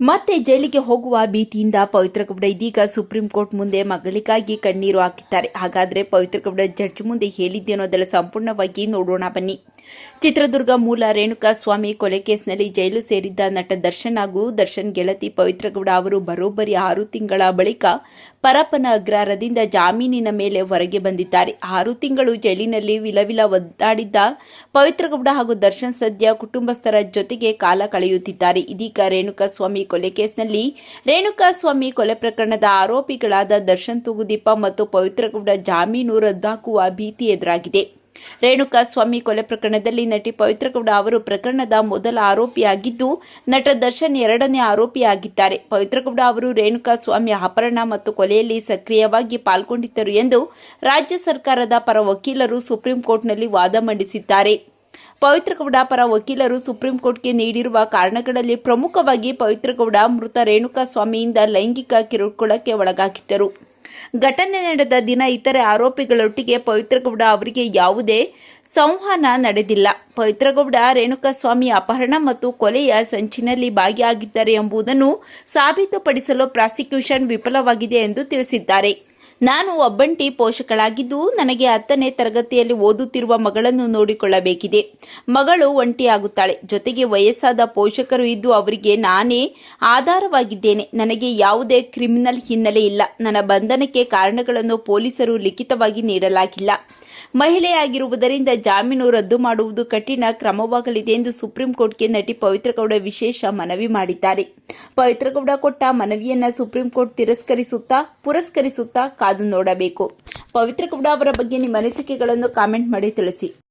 ಮತ್ತೆ ಜೈಲಿಗೆ ಹೋಗುವ ಭೀತಿಯಿಂದ ಪವಿತ್ರ ಗೌಡ ಇದೀಗ ಸುಪ್ರೀಂ ಕೋರ್ಟ್ ಮುಂದೆ ಮಗಳಿಗಾಗಿ ಕಣ್ಣೀರು ಹಾಕಿದ್ದಾರೆ. ಹಾಗಾದ್ರೆ ಪವಿತ್ರ ಗೌಡ ಜಡ್ಜ್ ಮುಂದೆ ಹೇಳಿದ್ದೆ ಅನ್ನೋದೆಲ್ಲ ಸಂಪೂರ್ಣವಾಗಿ ನೋಡೋಣ ಬನ್ನಿ. ಚಿತ್ರದುರ್ಗ ಮೂಲ ರೇಣುಕಾ ಸ್ವಾಮಿ ಕೊಲೆ ಕೇಸ್ನಲ್ಲಿ ಜೈಲು ಸೇರಿದ್ದ ನಟ ದರ್ಶನ್ ಹಾಗೂ ದರ್ಶನ್ ಗೆಳತಿ ಪವಿತ್ರ ಗೌಡ ಅವರು ಬರೋಬ್ಬರಿ ಆರು ತಿಂಗಳ ಬಳಿಕ ಪರಪ್ಪನ ಅಗ್ರಹಾರದಿಂದ ಜಾಮೀನಿನ ಮೇಲೆ ಹೊರಗೆ ಬಂದಿದ್ದಾರೆ. ಆರು ತಿಂಗಳು ಜೈಲಿನಲ್ಲಿ ವಿಲವಿಲ ಒದ್ದಾಡಿದ್ದ ಪವಿತ್ರಗೌಡ ಹಾಗೂ ದರ್ಶನ್ ಸದ್ಯ ಕುಟುಂಬಸ್ಥರ ಜೊತೆಗೆ ಕಾಲ ಕಳೆಯುತ್ತಿದ್ದಾರೆ. ಇದೀಗ ರೇಣುಕಾಸ್ವಾಮಿ ಕೊಲೆ ಕೇಸ್ನಲ್ಲಿ ರೇಣುಕಾಸ್ವಾಮಿ ಕೊಲೆ ಪ್ರಕರಣದ ಆರೋಪಿಗಳಾದ ದರ್ಶನ್ ತೂಗುದೀಪ ಮತ್ತು ಪವಿತ್ರಗೌಡ ಜಾಮೀನು ರದ್ದಾಕುವ ಭೀತಿ ಎದುರಾಗಿದೆ. ರೇಣುಕಾ ಸ್ವಾಮಿ ಕೊಲೆ ಪ್ರಕರಣದಲ್ಲಿ ನಟಿ ಪವಿತ್ರಗೌಡ ಅವರು ಪ್ರಕರಣದ ಮೊದಲ ಆರೋಪಿಯಾಗಿದ್ದು, ನಟ ದರ್ಶನ್ ಎರಡನೇ ಆರೋಪಿಯಾಗಿದ್ದಾರೆ. ಪವಿತ್ರಗೌಡ ಅವರು ರೇಣುಕಾ ಸ್ವಾಮಿ ಅಪಹರಣ ಮತ್ತು ಕೊಲೆಯಲ್ಲಿ ಸಕ್ರಿಯವಾಗಿ ಪಾಲ್ಗೊಂಡಿದ್ದರು ಎಂದು ರಾಜ್ಯ ಸರ್ಕಾರದ ಪರ ವಕೀಲರು ಸುಪ್ರೀಂ ಕೋರ್ಟ್ನಲ್ಲಿ ವಾದ ಮಂಡಿಸಿದ್ದಾರೆ. ಪವಿತ್ರಗೌಡ ಪರ ವಕೀಲರು ಸುಪ್ರೀಂ ಕೋರ್ಟ್ಗೆ ನೀಡಿರುವ ಕಾರಣಗಳಲ್ಲಿ ಪ್ರಮುಖವಾಗಿ ಪವಿತ್ರಗೌಡ ಮೃತ ರೇಣುಕಾ ಸ್ವಾಮಿಯಿಂದ ಲೈಂಗಿಕ ಕಿರುಕುಳಕ್ಕೆ ಒಳಗಾಗಿದ್ದರು. ಘಟನೆ ನಡೆದ ದಿನ ಇತರೆ ಆರೋಪಿಗಳೊಟ್ಟಿಗೆ ಪವಿತ್ರಗೌಡ ಅವರಿಗೆ ಯಾವುದೇ ಸಂವಹನ ನಡೆದಿಲ್ಲ. ಪವಿತ್ರಗೌಡ ರೇಣುಕಾಸ್ವಾಮಿ ಅಪಹರಣ ಮತ್ತು ಕೊಲೆಯ ಸಂಚಿನಲ್ಲಿ ಭಾಗಿಯಾಗಿದ್ದಾರೆ ಎಂಬುದನ್ನು ಸಾಬೀತುಪಡಿಸಲು ಪ್ರಾಸಿಕ್ಯೂಷನ್ ವಿಫಲವಾಗಿದೆ ಎಂದು ತಿಳಿಸಿದ್ದಾರೆ. ನಾನು ಒಬ್ಬಂಟಿ ಪೋಷಕಳಾಗಿದ್ದು ನನಗೆ ಹತ್ತನೇ ತರಗತಿಯಲ್ಲಿ ಓದುತ್ತಿರುವ ಮಗಳನ್ನು ನೋಡಿಕೊಳ್ಳಬೇಕಿದೆ. ಮಗಳು ಒಂಟಿಯಾಗುತ್ತಾಳೆ. ಜೊತೆಗೆ ವಯಸ್ಸಾದ ಪೋಷಕರು ಇದ್ದು ಅವರಿಗೆ ನಾನೇ ಆಧಾರವಾಗಿದ್ದೇನೆ. ನನಗೆ ಯಾವುದೇ ಕ್ರಿಮಿನಲ್ ಹಿನ್ನೆಲೆ ಇಲ್ಲ. ನನ್ನ ಬಂಧನಕ್ಕೆ ಕಾರಣಗಳನ್ನು ಪೊಲೀಸರು ಲಿಖಿತವಾಗಿ ನೀಡಲಾಗಿಲ್ಲ. ಮಹಿಳೆಯಾಗಿರುವುದರಿಂದ ಜಾಮೀನು ರದ್ದು ಮಾಡುವುದು ಕಠಿಣ ಕ್ರಮವಾಗಲಿದೆ ಎಂದು ಸುಪ್ರೀಂ ಕೋರ್ಟ್ಗೆ ನಟಿ ಪವಿತ್ರಗೌಡ ವಿಶೇಷ ಮನವಿ ಮಾಡಿದ್ದಾರೆ. ಪವಿತ್ರಗೌಡ ಕೊಟ್ಟ ಮನವಿಯನ್ನ ಸುಪ್ರೀಂ ಕೋರ್ಟ್ ತಿರಸ್ಕರಿಸುತ್ತಾ, ಪುರಸ್ಕರಿಸುತ್ತಾ ಕಾದು ನೋಡಬೇಕು. ಪವಿತ್ರಗೌಡ ಅವರ ಬಗ್ಗೆ ನಿಮ್ಮ ಅನಿಸಿಕೆಗಳನ್ನು ಕಾಮೆಂಟ್ ಮಾಡಿ ತಿಳಿಸಿ.